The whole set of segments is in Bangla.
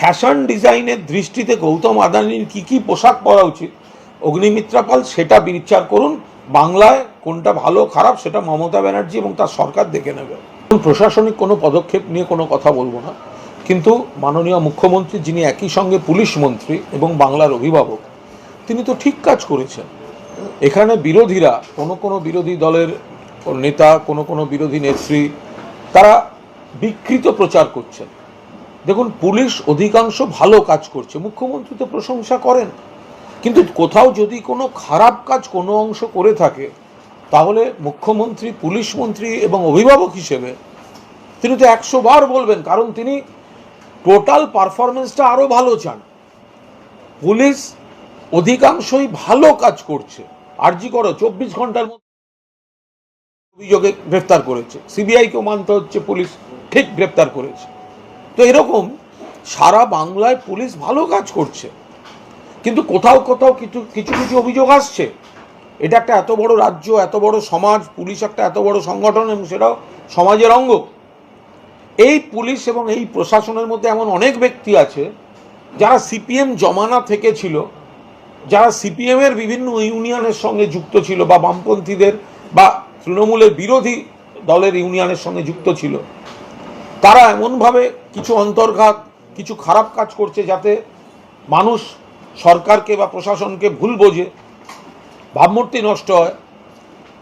ফ্যাশন ডিজাইনের দৃষ্টিতে গৌতম আদানির কি কি পোশাক পরা উচিত? অগ্নিমিত্রা পাল, সেটা বিচার করুন। বাংলায় কোনটা ভালো খারাপ, সেটা মমতা ব্যানার্জি এবং তার সরকার দেখে নেবে। প্রশাসনিক কোনো পদক্ষেপ নিয়ে কোনো কথা বলব না। কিন্তু মাননীয় মুখ্যমন্ত্রী, যিনি একই সঙ্গে পুলিশ মন্ত্রী এবং বাংলার অভিভাবক, তিনি তো ঠিক কাজ করেছেন। এখানে বিরোধীরা, কোনো কোনো বিরোধী দলের নেতা, কোনো কোনো বিরোধী নেত্রী, তারা বিকৃত প্রচার করছেন। দেখুন, পুলিশ অধিকাংশ ভালো কাজ করছে, মুখ্যমন্ত্রী তো প্রশংসা করেন। কিন্তু কোথাও যদি কোনো খারাপ কাজ কোনো অংশ করে থাকে, তাহলে মুখ্যমন্ত্রী, পুলিশ মন্ত্রী এবং অভিভাবক হিসেবে তিনি তো একশো বার বলবেন, কারণ তিনি টোটাল পারফরমেন্সটা আরও ভালো চান। পুলিশ অধিকাংশই ভালো কাজ করছে। আরজি করো, চব্বিশ ঘণ্টার মধ্যে অভিযোগে গ্রেফতার করেছে। সিবিআইকেও মানতে হচ্ছে, পুলিশ ঠিক গ্রেফতার করেছে। তো এরকম সারা বাংলায় পুলিশ ভালো কাজ করছে। কিন্তু কোথাও কোথাও কিছু কিছু কিছু অভিযোগ আসছে। এটা একটা এত বড় রাজ্য, এত বড় সমাজ, পুলিশ একটা এত বড় সংগঠন এবং সেটাও সমাজের অঙ্গ। এই পুলিশ এবং এই প্রশাসনের মধ্যে এমন অনেক ব্যক্তি আছে, যারা সিপিএম জমানা থেকে ছিল, যারা সিপিএমের বিভিন্ন ইউনিয়নের সঙ্গে যুক্ত ছিল বা বামপন্থীদের বা তৃণমূলের বিরোধী দলের ইউনিয়নের সঙ্গে যুক্ত ছিল। তারা এমনভাবে কিছু অন্তর্ঘাত, কিছু খারাপ কাজ করছে যাতে মানুষ সরকারকে বা প্রশাসনকে ভুল বোঝে, ভাবমূর্তি নষ্ট হয়,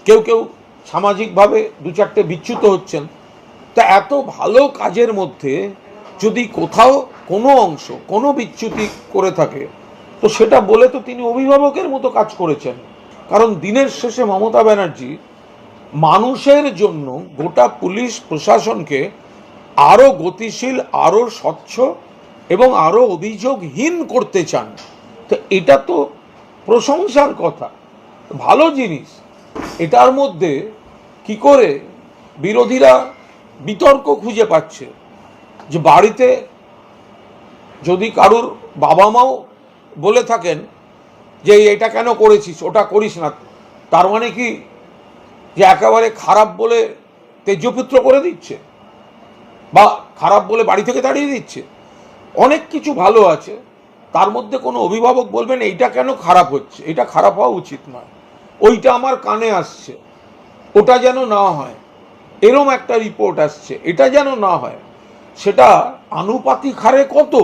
কেউ কেউ সামাজিকভাবে দু চারটে বিচ্যুত হচ্ছেন। তা এত ভালো কাজের মধ্যে যদি কোথাও কোনো অংশ, কোনো বিচ্যুতি করে থাকে, তো সেটা বলে তো তিনি অভিভাবকের মতো কাজ করেছেন। কারণ দিনের শেষে মমতা ব্যানার্জি মানুষের জন্য গোটা পুলিশ প্রশাসনকে আরও গতিশীল আরও স্বচ্ছ এবং আরও অভিযোগহীন করতে চান। তো এটা তো প্রশংসার কথা। ভালো জিনিস। এটার মধ্যে কি করে বিরোধীরা বিতর্ক খুঁজে পাচ্ছে যে বাড়িতে যদি কারুর বাবা মাও বলে থাকেন যে এটা কেন করেছিস, ওটা করিস না, তার মানে কি যে একেবারে খারাপ বলে তেজপুত্র করে দিচ্ছে? বা খারাপ বলে বাড়ি থেকে তাড়িয়ে দিচ্ছে। অনেক কিছু ভালো আছে, তার মধ্যে কোনো অভিভাবক বলবেন, এইটা কেন খারাপ হচ্ছে? এটা খারাপ হওয়া উচিত নয়। ওইটা আমার কানে আসছে। ওটা যেন না হয়। এরম একটা রিপোর্ট আসছে। এটা যেন না হয়, সেটা আনুপাতিক হারে কত?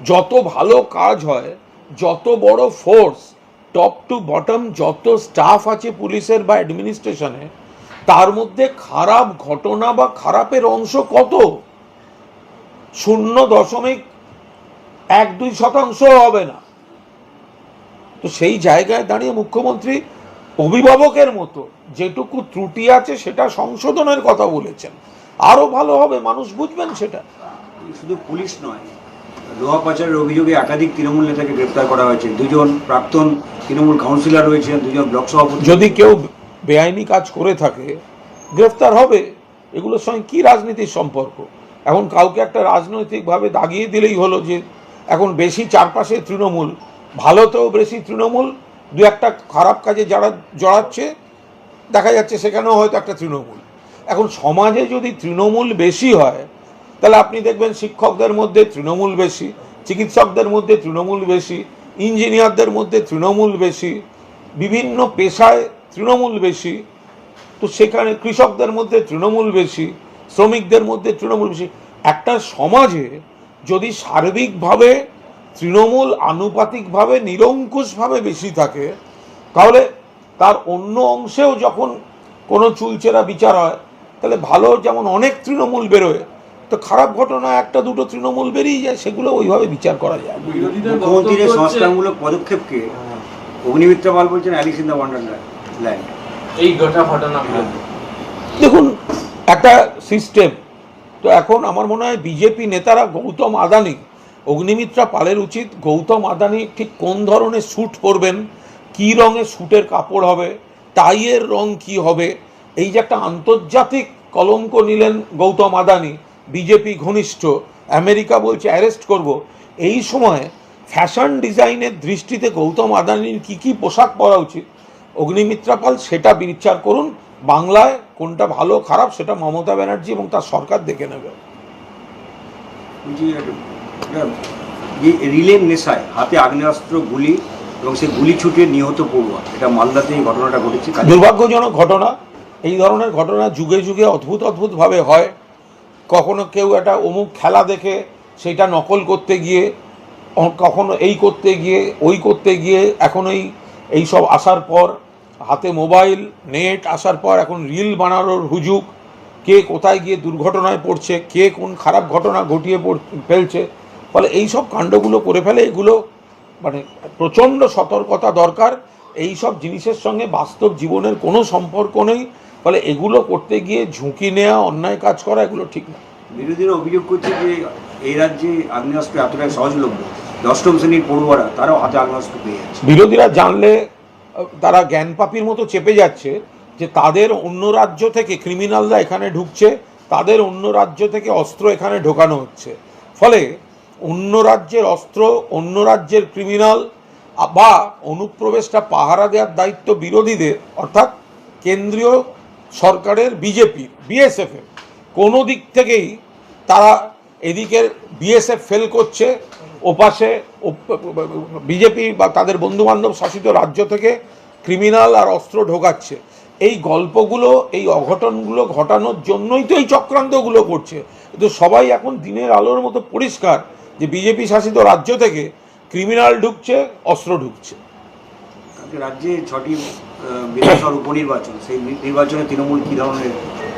যত ভালো কাজ হয়, যত বড় ফোর্স টপ টু বটম যত স্টাফ আছে পুলিশের বা অ্যাডমিনিস্ট্রেশনে তার মধ্যে খারাপ ঘটনা বা খারাপের অংশ কত? শূন্য দশমিক এক দুই শতাংশ হবে না। তো সেই জায়গায় দাঁড়িয়ে মুখ্যমন্ত্রী অভিভাবকের মতো যেটুকু ত্রুটি আছে সেটা সংশোধনের কথা বলেছেন। আরও ভালো হবে মানুষ বুঝবেন সেটা। শুধু পুলিশ নয় লোহা পাচারের অভিযোগে একাধিক তৃণমূল নেতাকে গ্রেপ্তার করা হয়েছে। দুজন প্রাক্তন তৃণমূল কাউন্সিলর রয়েছেন দুজন ব্লক সভাপতি। যদি কেউ বেআইনি কাজ করে থাকে, গ্রেফতার হবে, এগুলোর সঙ্গে কি রাজনীতির সম্পর্ক? এখন কাউকে একটা রাজনৈতিকভাবে দাগিয়ে দিলেই হলো যে, এখন বেশি চারপাশে তৃণমূল, ভালোতেও বেশি তৃণমূল, দু একটা খারাপ কাজে যারা জড়াচ্ছে, দেখা যাচ্ছে সেখানেও হয়তো একটা তৃণমূল। এখন সমাজে যদি তৃণমূল বেশি হয়, তাহলে আপনি দেখবেন শিক্ষকদের মধ্যে তৃণমূল বেশি, চিকিৎসকদের মধ্যে তৃণমূল বেশি, ইঞ্জিনিয়ারদের মধ্যে তৃণমূল বেশি, বিভিন্ন পেশায় তৃণমূল বেশি তো সেখানে কৃষকদের মধ্যে তৃণমূল বেশি শ্রমিকদের মধ্যে তৃণমূল বেশি। একটা সমাজে যদি সার্বিকভাবে তৃণমূল আনুপাতিকভাবে নিরঙ্কুশভাবে বেশি থাকে তাহলে তার অন্য অংশেও যখন কোনো চুলচেরা বিচার হয় তাহলে ভালো যেমন অনেক তৃণমূল বেরোয় তো খারাপ ঘটনা একটা দুটো তৃণমূল বেরিয়ে যায় সেগুলো ওইভাবে বিচার করা যায়। মুখ্যমন্ত্রীর সংস্কারমূলক পদক্ষেপকে অগ্নিমিত্রা পাল বলছেন অ্যালিস ইন দ্য ওয়ান্ডারল্যান্ড। এই ঘটা ঘটনা দেখুন একটা সিস্টেম তো এখন আমার মনে হয় বিজেপি নেতারা গৌতম আদানি অগ্নিমিত্রা পালের উচিত গৌতম আদানি ঠিক কোন ধরনের স্যুট পরবেন কী রঙের স্যুটের কাপড় হবে টাইয়ের রং কি হবে এই যে একটা আন্তর্জাতিক কলঙ্ক নিলেন গৌতম আদানি বিজেপি ঘনিষ্ঠ আমেরিকা বলছে অ্যারেস্ট করব এই সময় ফ্যাশন ডিজাইনের দৃষ্টিতে গৌতম আদানির কি কি পোশাক পরা উচিত? অগ্নিমিত্রা পাল সেটা বিচার করুন। বাংলায় কোনটা ভালো খারাপ সেটা মমতা ব্যানার্জি এবং তার সরকার দেখে নেবে। যে রিলের নেশায় হাতে আগ্নেয়াস্ত্র গুলি এবং সেই গুলি ছুটে নিহত পড়ুয়া এটা মালদাতে এই ঘটনাটা ঘটেছে দুর্ভাগ্যজনক ঘটনা। এই ধরনের ঘটনা যুগে যুগে অদ্ভুত অদ্ভুতভাবে হয়। কখনো কেউ একটা অমুক খেলা দেখে সেটা নকল করতে গিয়ে কখনো এই করতে গিয়ে ওই করতে গিয়ে এখন এই সব আসার পর হাতে মোবাইল নেট আসার পর এখন রিল বানানোর হুজুগ। কে কোথায় গিয়ে দুর্ঘটনায় পড়ছে কে কোন খারাপ ঘটনা ঘটিয়ে ফেলছে। ফলে এইসব কাণ্ডগুলো করে ফেলে এগুলো মানে প্রচণ্ড সতর্কতা দরকার। এই সব জিনিসের সঙ্গে বাস্তব জীবনের কোনো সম্পর্ক নেই। ফলে এগুলো করতে গিয়ে ঝুঁকি নেওয়া অন্যায় কাজ করা এগুলো ঠিক না। বিরোধীরা অভিযোগ করছে যে এই রাজ্যে আগ্নেয়াস্ত্র এতটাই সহজলভ্য। দশম শ্রেণির পড়ুয়ারা তারাও হাতে আগ্নেয়াস্ত্র পেয়ে যাচ্ছে। বিরোধীরা জানলে তারা জ্ঞানপাপির মতো চেপে যাচ্ছে যে তাদের অন্য রাজ্য থেকে ক্রিমিনালরা এখানে ঢুকছে, তাদের অন্য রাজ্য থেকে অস্ত্র এখানে ঢোকানো হচ্ছে। ফলে অন্য রাজ্যের অস্ত্র, অন্য রাজ্যের ক্রিমিনাল বা অনুপ্রবেশটা পাহারা দেওয়ার দায়িত্ব বিরোধীদের, অর্থাৎ কেন্দ্রীয় সরকারের বিজেপির বিএসএফের কোনো দিক থেকেই তারা এদিকের বিএসএফ ফেল করছে ওপাশে বিজেপি বা তাদের বন্ধুবান্ধব শাসিত রাজ্য থেকে ক্রিমিনাল আর অস্ত্র ঢোকাচ্ছে। এই গল্পগুলো এই অঘটনগুলো ঘটানোর জন্যই তো এই চক্রান্তগুলো করছে। কিন্তু সবাই এখন দিনের আলোর মতো পরিষ্কার যে বিজেপি শাসিত রাজ্য থেকে ক্রিমিনাল ঢুকছে অস্ত্র ঢুকছে। রাজ্যে ছটি বিধানসভার উপনির্বাচন সেই নির্বাচনে তৃণমূল কী ধরনের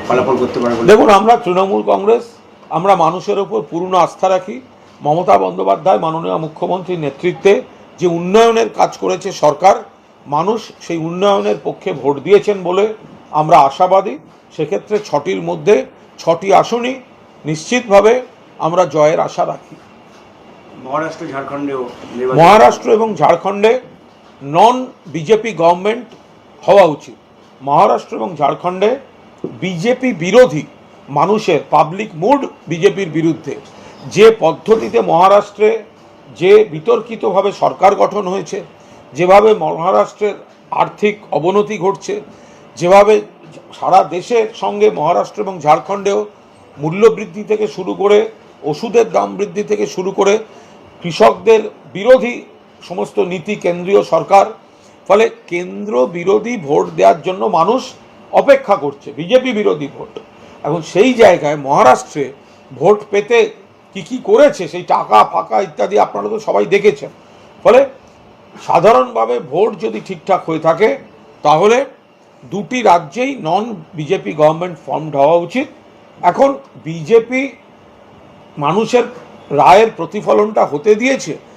ফলাফল করতে পারে দেখুন আমরা তৃণমূল কংগ্রেস আমরা মানুষের ওপর পূর্ণ আস্থা রাখি। মমতা বন্দ্যোপাধ্যায় মাননীয় মুখ্যমন্ত্রীর নেতৃত্বে যে উন্নয়নের কাজ করেছে সরকার মানুষ সেই উন্নয়নের পক্ষে ভোট দিয়েছেন বলে আমরা আশাবাদী। সেক্ষেত্রে ছটির মধ্যে ছটি আসনই নিশ্চিতভাবে আমরা জয়ের আশা রাখি। মহারাষ্ট্র ঝাড়খণ্ডেও মহারাষ্ট্র এবং ঝাড়খণ্ডে নন বিজেপি গভর্নমেন্ট হওয়া উচিত। মহারাষ্ট্র এবং ঝাড়খণ্ডে বিজেপি বিরোধী মানুষের পাবলিক মুড বিজেপির বিরুদ্ধে। যে পদ্ধতিতে মহারাষ্ট্রে, যে বিতর্কিতভাবে সরকার গঠন হয়েছে, যেভাবে মহারাষ্ট্রের আর্থিক অবনতি ঘটছে, যেভাবে সারা দেশের সঙ্গে মহারাষ্ট্র এবং ঝাড়খণ্ডেও মূল্যবৃদ্ধি থেকে শুরু করে, ওষুধের দাম বৃদ্ধি থেকে শুরু করে, কৃষকদের বিরোধী সমস্ত নীতি কেন্দ্রীয় সরকার, ফলে কেন্দ্র বিরোধী ভোট দেওয়ার জন্য মানুষ অপেক্ষা করছে, বিজেপি বিরোধী ভোট। এখন সেই জায়গায় মহারাষ্ট্রে ভোট পেতে কি কি করেছে, সেই টাকা ফাঁকা ইত্যাদি আপনারা তো সবাই দেখেছেন। ফলে সাধারণভাবে ভোট যদি ঠিকঠাক হয়ে থাকে, তাহলে দুটি রাজ্যেই নন বিজেপি গভর্নমেন্ট ফর্মড হওয়া উচিত। এখন বিজেপি মানুষের রায়ের প্রতিফলনটা হতে দিয়েছে